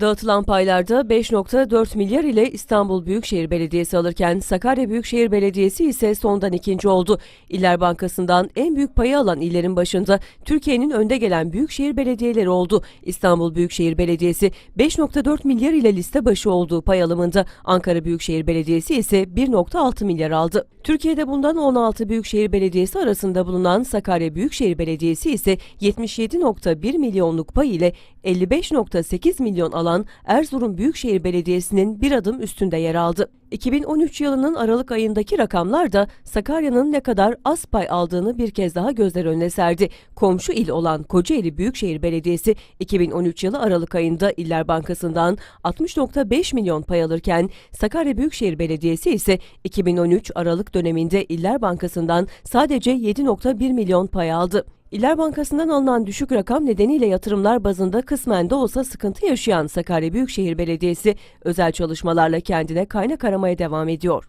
Dağıtılan paylarda 5.4 milyar ile İstanbul Büyükşehir Belediyesi alırken Sakarya Büyükşehir Belediyesi ise sondan ikinci oldu. İller Bankası'ndan en büyük payı alan illerin başında Türkiye'nin önde gelen büyükşehir belediyeleri oldu. İstanbul Büyükşehir Belediyesi 5.4 milyar ile liste başı olduğu pay alımında Ankara Büyükşehir Belediyesi ise 1.6 milyar aldı. Türkiye'de bundan 16 büyükşehir belediyesi arasında bulunan Sakarya Büyükşehir Belediyesi ise 77.1 milyonluk pay ile 55.8 milyon alan Erzurum Büyükşehir Belediyesi'nin bir adım üstünde yer aldı. 2013 yılının Aralık ayındaki rakamlar da Sakarya'nın ne kadar az pay aldığını bir kez daha gözler önüne serdi. Komşu il olan Kocaeli Büyükşehir Belediyesi 2013 yılı Aralık ayında İller Bankası'ndan 60.5 milyon pay alırken Sakarya Büyükşehir Belediyesi ise 2013 Aralık döneminde İller Bankası'ndan sadece 7.1 milyon pay aldı. İller Bankası'ndan alınan düşük rakam nedeniyle yatırımlar bazında kısmen de olsa sıkıntı yaşayan Sakarya Büyükşehir Belediyesi özel çalışmalarla kendine kaynak aramaya devam ediyor.